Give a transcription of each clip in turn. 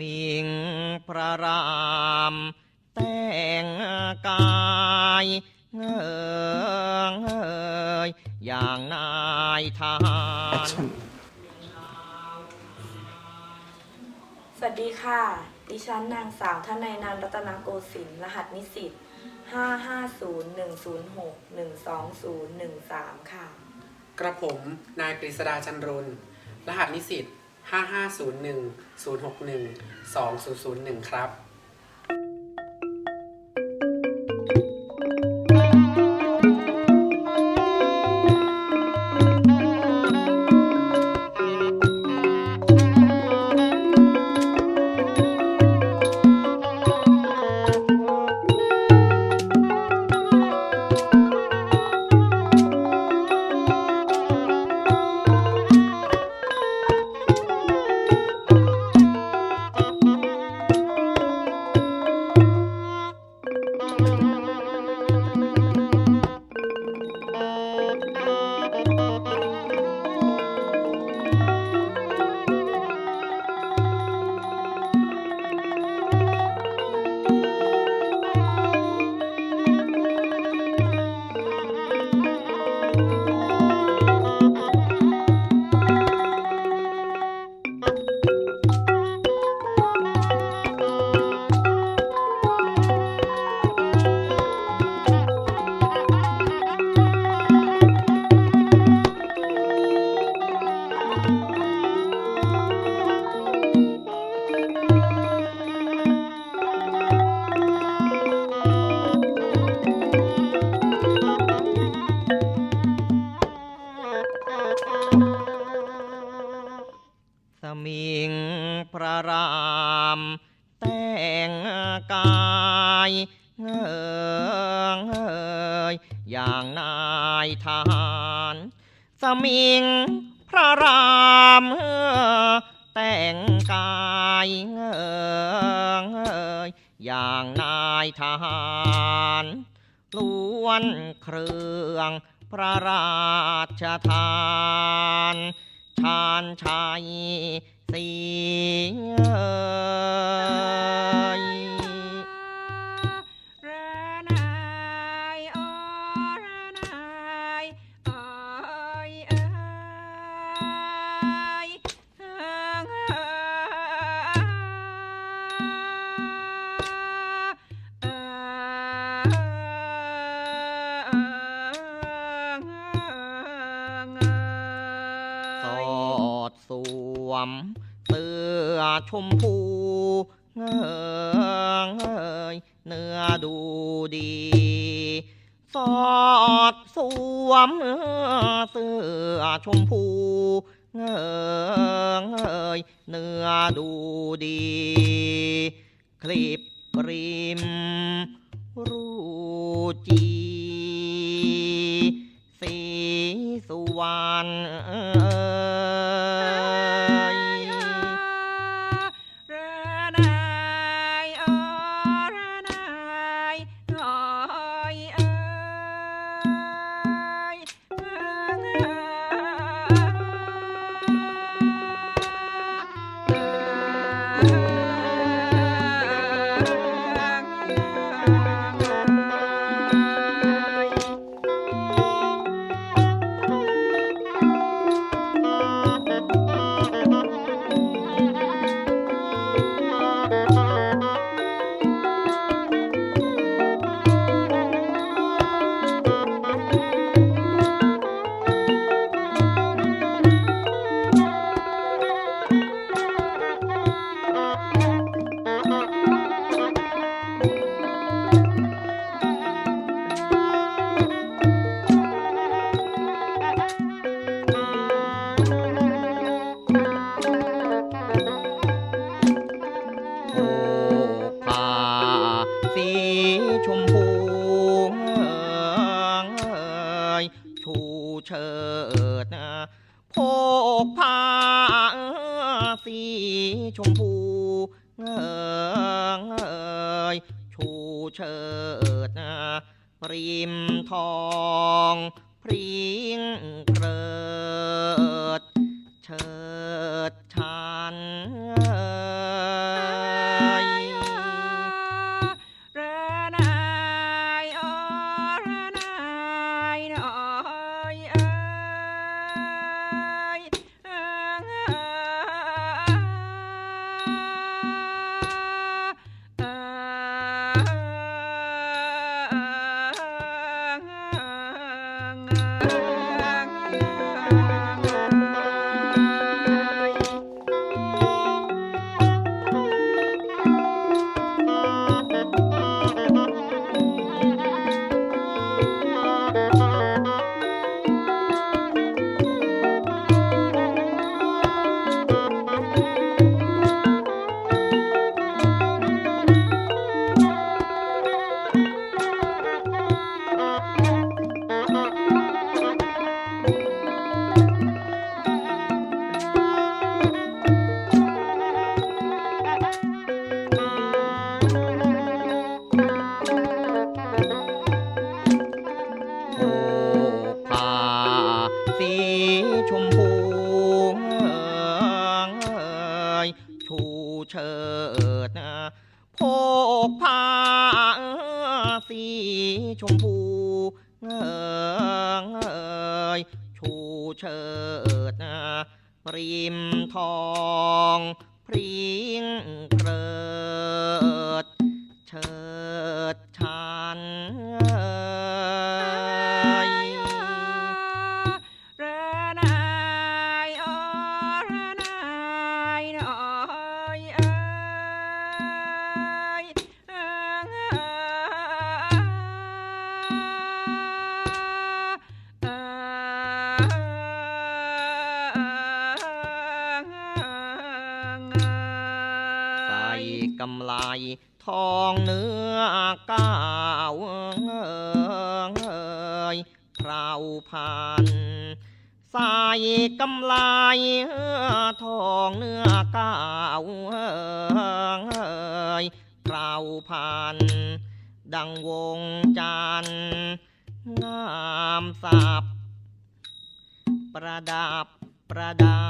มิงพระราม แต่งกายเงยเอยอย่างนายทหารสวัสดีค่ะ ดิฉันนางสาวทนายนันท์รัตนโกสินทร์รหัสนิสิต55010612013ค่ะ กระผม นายกฤษดาจันรุน รหัสนิสิต 5501 061 2001 ครับ มิงพระรามแต่งกายเงยเอยอย่างนายทหารสมิงพระรามแต่งกายเงยเอยอย่างนายทหารล้วนเครื่องพระราชทาน ชาญชัยสีเอ่ย สวมเสื้อชมพูเงยเอยเนื้อดูดี สอดสวมเสื้อชมพูเงยเอยเนื้อดูดี คลิปริมรูจีสีสุวรรณ สีชมพูเอยชูเชิดนะโพกผ้าสีชมพูเอยชูเชิดนะปริมทองพริ้งเกริดเชิดชันเอ่ ชมพูชูเชิดโพกผ้าสีชมพูเอยชูเชิดปริมทองพริ้งเกิดเชิด กำไลทองเนื้อก้าวเงยพราวพันใส่กำไลทองเนื้อก้าวเอยพราวพันดังวงจันทร์งามสับประดับประดา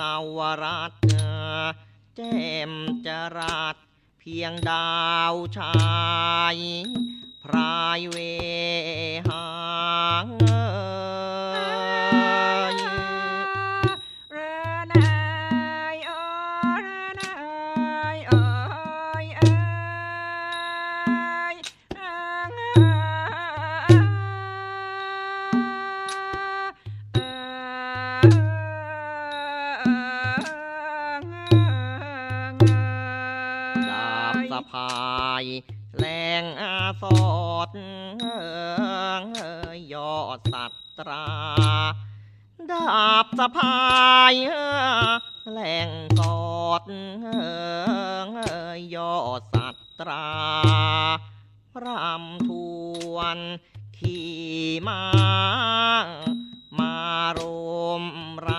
นาวรัตน์แจ่มจรัสเพียงดาวชาย พรายเวหา สัตรา ดาบสะพายแหล่งกอดยอดสัตรารำทวนขี่มา มารมร